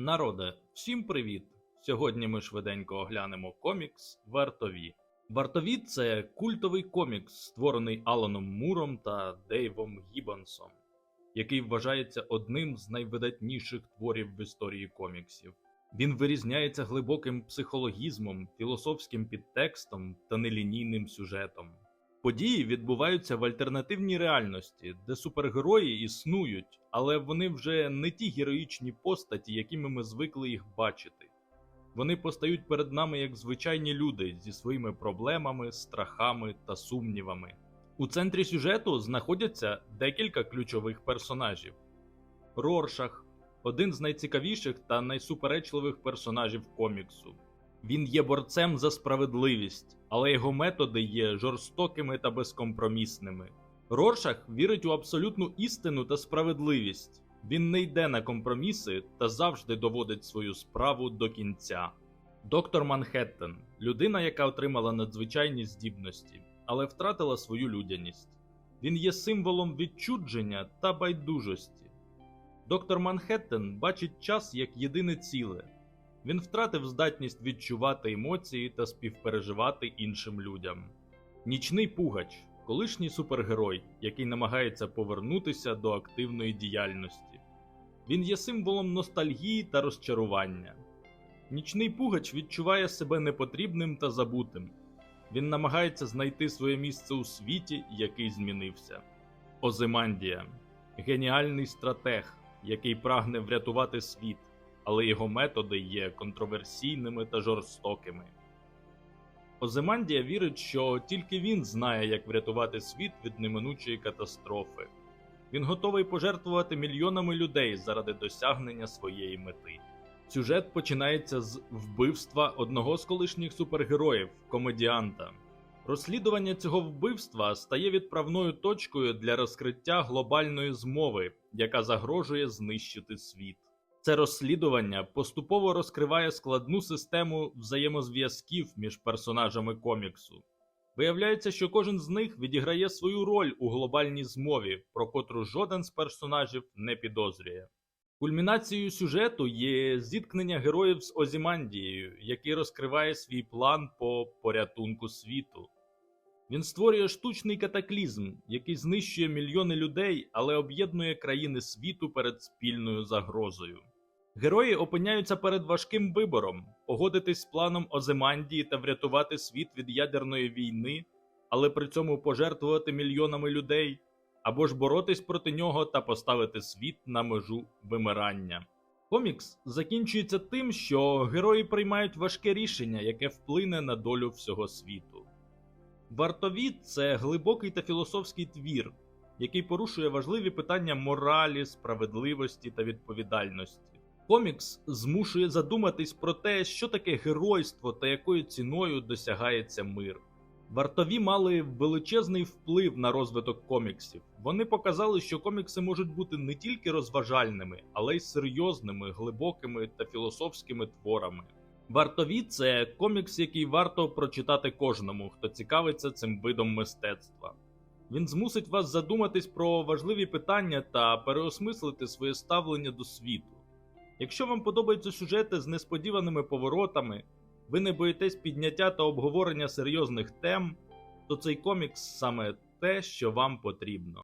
Народе, всім привіт! Сьогодні ми швиденько оглянемо комікс Вартові. Вартові це культовий комікс, створений Аланом Муром та Дейвом Гіббонсом, який вважається одним з найвидатніших творів в історії коміксів. Він вирізняється глибоким психологізмом, філософським підтекстом та нелінійним сюжетом. Події відбуваються в альтернативній реальності, де супергерої існують, але вони вже не ті героїчні постаті, якими ми звикли їх бачити. Вони постають перед нами як звичайні люди зі своїми проблемами, страхами та сумнівами. У центрі сюжету знаходяться декілька ключових персонажів: Роршах один з найцікавіших та найсуперечливих персонажів коміксу. Він є борцем за справедливість, але його методи є жорстокими та безкомпромісними. Роршах вірить у абсолютну істину та справедливість. Він не йде на компроміси та завжди доводить свою справу до кінця. Доктор Манхеттен людина, яка отримала надзвичайні здібності, але втратила свою людяність. Він є символом відчудження та байдужості. Доктор Манхеттен бачить час як єдине ціле. Він втратив здатність відчувати емоції та співпереживати іншим людям. Нічний Пугач колишній супергерой, який намагається повернутися до активної діяльності. Він є символом ностальгії та розчарування. Нічний Пугач відчуває себе непотрібним та забутим. Він намагається знайти своє місце у світі, який змінився. Озимандія геніальний стратег, який прагне врятувати світ але його методи є контроверсійними та жорстокими. Озимандія вірить, що тільки він знає, як врятувати світ від неминучої катастрофи. Він готовий пожертвувати мільйонами людей заради досягнення своєї мети. Сюжет починається з вбивства одного з колишніх супергероїв, комедіанта. Розслідування цього вбивства стає відправною точкою для розкриття глобальної змови, яка загрожує знищити світ. Це розслідування поступово розкриває складну систему взаємозв'язків між персонажами коміксу. Виявляється, що кожен з них відіграє свою роль у глобальній змові, про котру жоден з персонажів не підозрює. Кульмінацією сюжету є зіткнення героїв з Озімандією, який розкриває свій план по порятунку світу. Він створює штучний катаклізм, який знищує мільйони людей, але об'єднує країни світу перед спільною загрозою. Герої опиняються перед важким вибором погодитись з планом Озимандії та врятувати світ від ядерної війни, але при цьому пожертвувати мільйонами людей, або ж боротись проти нього та поставити світ на межу вимирання. Комікс закінчується тим, що герої приймають важке рішення, яке вплине на долю всього світу. Вартові це глибокий та філософський твір, який порушує важливі питання моралі, справедливості та відповідальності. Комікс змушує задуматись про те, що таке геройство та якою ціною досягається мир. Вартові мали величезний вплив на розвиток коміксів. Вони показали, що комікси можуть бути не тільки розважальними, але й серйозними, глибокими та філософськими творами. Вартові це комікс, який варто прочитати кожному, хто цікавиться цим видом мистецтва. Він змусить вас задуматись про важливі питання та переосмислити своє ставлення до світу. Якщо вам подобаються сюжети з несподіваними поворотами, ви не боїтесь підняття та обговорення серйозних тем, то цей комікс саме те, що вам потрібно.